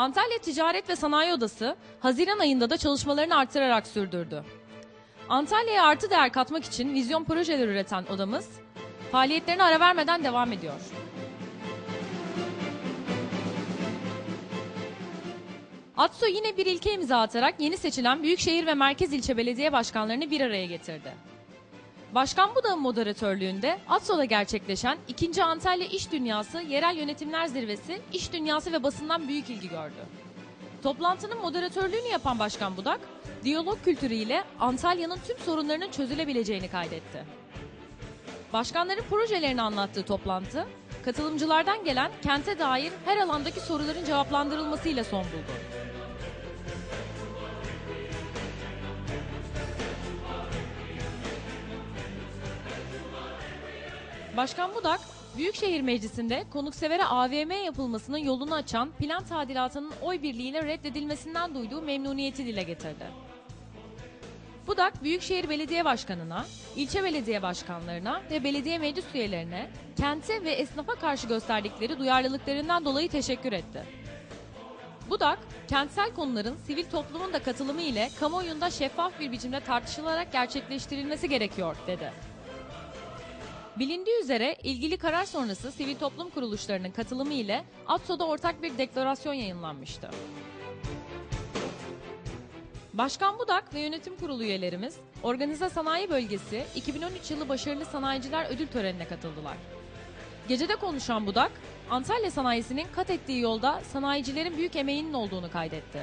Antalya Ticaret ve Sanayi Odası Haziran ayında da çalışmalarını artırarak sürdürdü. Antalya'ya artı değer katmak için vizyon projeler üreten odamız faaliyetlerine ara vermeden devam ediyor. ATSO yine bir ilke imza atarak yeni seçilen Büyükşehir ve Merkez İlçe Belediye Başkanlarını bir araya getirdi. Başkan Budak'ın moderatörlüğünde ATSO'da gerçekleşen 2. Antalya İş Dünyası Yerel Yönetimler Zirvesi İş Dünyası ve basından büyük ilgi gördü. Toplantının moderatörlüğünü yapan Başkan Budak, diyalog kültürüyle Antalya'nın tüm sorunlarının çözülebileceğini kaydetti. Başkanların projelerini anlattığı toplantı, katılımcılardan gelen kente dair her alandaki soruların cevaplandırılmasıyla son buldu. Başkan Budak, Büyükşehir Meclisi'nde konuksevere AVM yapılmasının yolunu açan plan tadilatının oy birliğiyle reddedilmesinden duyduğu memnuniyeti dile getirdi. Budak, Büyükşehir Belediye Başkanı'na, ilçe belediye başkanlarına ve belediye meclis üyelerine kente ve esnafa karşı gösterdikleri duyarlılıklarından dolayı teşekkür etti. Budak, kentsel konuların sivil toplumun da katılımı ile kamuoyunda şeffaf bir biçimde tartışılarak gerçekleştirilmesi gerekiyor, dedi. Bilindiği üzere ilgili karar sonrası sivil toplum kuruluşlarının katılımı ile ATSO'da ortak bir deklarasyon yayınlanmıştı. Başkan Budak ve yönetim kurulu üyelerimiz Organize Sanayi Bölgesi 2013 yılı Başarılı Sanayiciler Ödül Töreni'ne katıldılar. Gecede konuşan Budak, Antalya sanayisinin kat ettiği yolda sanayicilerin büyük emeğinin olduğunu kaydetti.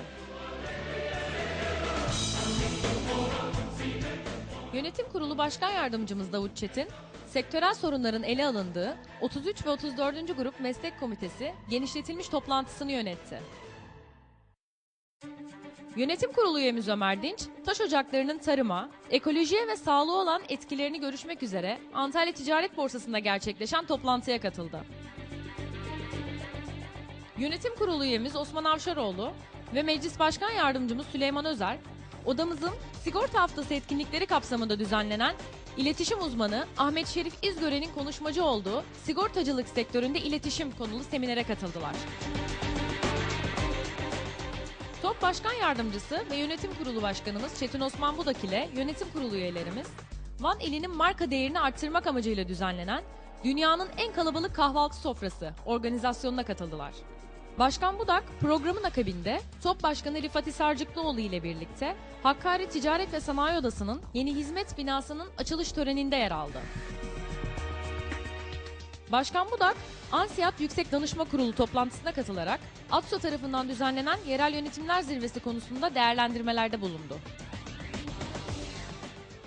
Yönetim Kurulu Başkan Yardımcımız Davut Çetin, sektörel sorunların ele alındığı 33 ve 34. Grup Meslek Komitesi genişletilmiş toplantısını yönetti. Yönetim Kurulu üyemiz Ömer Dinç, taş ocaklarının tarıma, ekolojiye ve sağlığa olan etkilerini görüşmek üzere Antalya Ticaret Borsası'nda gerçekleşen toplantıya katıldı. Yönetim Kurulu üyemiz Osman Avşaroğlu ve Meclis Başkan Yardımcımız Süleyman Özer, odamızın sigorta haftası etkinlikleri kapsamında düzenlenen İletişim uzmanı Ahmet Şerif İzgören'in konuşmacı olduğu sigortacılık sektöründe iletişim konulu seminere katıldılar. Top Başkan Yardımcısı ve Yönetim Kurulu Başkanımız Çetin Osman Budak ile Yönetim Kurulu üyelerimiz Van ilinin marka değerini arttırmak amacıyla düzenlenen dünyanın en kalabalık kahvaltı sofrası organizasyonuna katıldılar. Başkan Budak programın akabinde Top Başkanı Rifat Sarcıklıoğlu ile birlikte Hakkari Ticaret ve Sanayi Odası'nın yeni hizmet binasının açılış töreninde yer aldı. Başkan Budak, Ansiyat Yüksek Danışma Kurulu toplantısına katılarak ATSO tarafından düzenlenen Yerel Yönetimler Zirvesi konusunda değerlendirmelerde bulundu.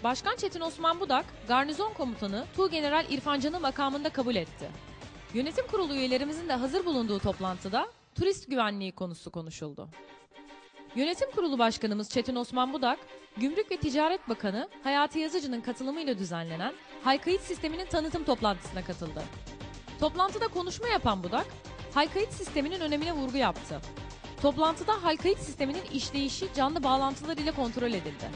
Başkan Çetin Osman Budak, Garnizon Komutanı Tuğgeneral İrfan Can'ı makamında kabul etti. Yönetim kurulu üyelerimizin de hazır bulunduğu toplantıda turist güvenliği konusu konuşuldu. Yönetim Kurulu Başkanımız Çetin Osman Budak, Gümrük ve Ticaret Bakanı Hayati Yazıcı'nın katılımıyla düzenlenen Haykayıt Sistemi'nin tanıtım toplantısına katıldı. Toplantıda konuşma yapan Budak, Haykayıt Sistemi'nin önemine vurgu yaptı. Toplantıda Haykayıt Sistemi'nin işleyişi canlı bağlantılar ile kontrol edildi.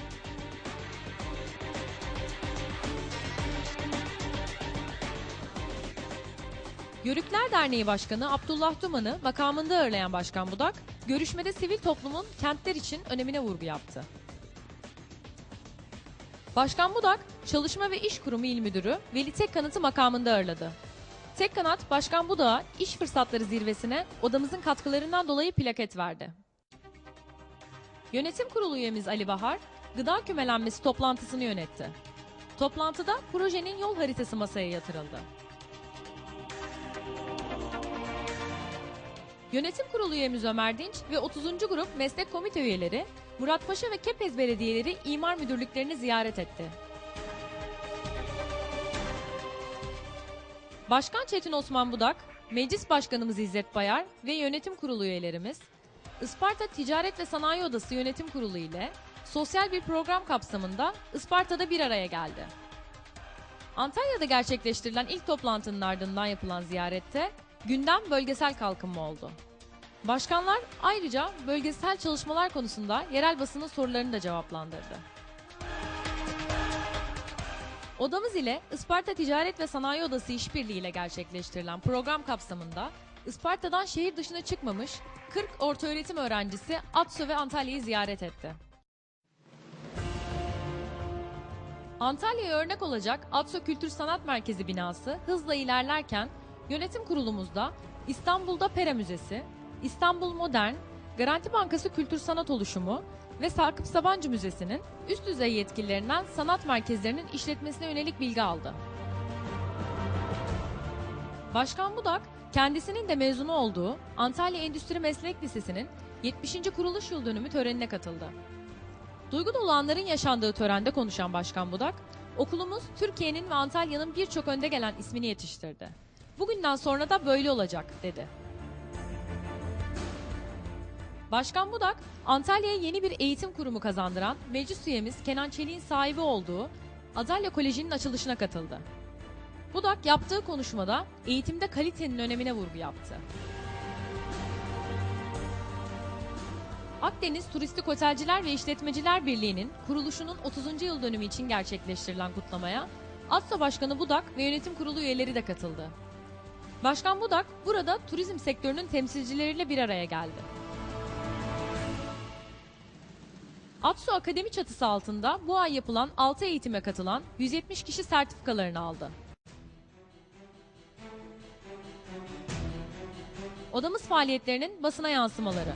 Yörükler Derneği Başkanı Abdullah Duman'ı makamında ağırlayan Başkan Budak, görüşmede sivil toplumun kentler için önemine vurgu yaptı. Başkan Budak, Çalışma ve İş Kurumu İl Müdürü Veli Tekkanat'ı makamında ağırladı. Tekkanat, Başkan Budak'a iş fırsatları zirvesine odamızın katkılarından dolayı plaket verdi. Yönetim Kurulu üyemiz Ali Bahar, gıda kümelenmesi toplantısını yönetti. Toplantıda projenin yol haritası masaya yatırıldı. Yönetim Kurulu üyemiz Ömer Dinç ve 30. Grup Meslek Komite üyeleri Muratpaşa ve Kepez Belediyeleri imar müdürlüklerini ziyaret etti. Başkan Çetin Osman Budak, Meclis Başkanımız İzzet Bayar ve Yönetim Kurulu üyelerimiz Isparta Ticaret ve Sanayi Odası Yönetim Kurulu ile sosyal bir program kapsamında Isparta'da bir araya geldi. Antalya'da gerçekleştirilen ilk toplantının ardından yapılan ziyarette gündem bölgesel kalkınma oldu. Başkanlar ayrıca bölgesel çalışmalar konusunda yerel basının sorularını da cevaplandırdı. Odamız ile Isparta Ticaret ve Sanayi Odası işbirliği ile gerçekleştirilen program kapsamında Isparta'dan şehir dışına çıkmamış 40 ortaöğretim öğrencisi ATSO ve Antalya'yı ziyaret etti. Antalya'ya örnek olacak ATSO Kültür Sanat Merkezi binası hızla ilerlerken yönetim kurulumuzda İstanbul'da Pera Müzesi, İstanbul Modern, Garanti Bankası Kültür Sanat Oluşumu ve Sakıp Sabancı Müzesi'nin üst düzey yetkililerinden sanat merkezlerinin işletmesine yönelik bilgi aldı. Başkan Budak, kendisinin de mezunu olduğu Antalya Endüstri Meslek Lisesi'nin 70. kuruluş yıl dönümü törenine katıldı. Duygu dolu anların yaşandığı törende konuşan Başkan Budak, okulumuz Türkiye'nin ve Antalya'nın birçok önde gelen ismini yetiştirdi. Bugünden sonra da böyle olacak dedi. Başkan Budak, Antalya'ya yeni bir eğitim kurumu kazandıran meclis üyemiz Kenan Çelik'in sahibi olduğu Adalya Koleji'nin açılışına katıldı. Budak yaptığı konuşmada eğitimde kalitenin önemine vurgu yaptı. Akdeniz Turistik Otelciler ve İşletmeciler Birliği'nin kuruluşunun 30. yıl dönümü için gerçekleştirilen kutlamaya ATSA Başkanı Budak ve yönetim kurulu üyeleri de katıldı. Başkan Budak burada turizm sektörünün temsilcileriyle bir araya geldi. ATSO Akademi çatısı altında bu ay yapılan 6 eğitime katılan 170 kişi sertifikalarını aldı. Odamız faaliyetlerinin basına yansımaları.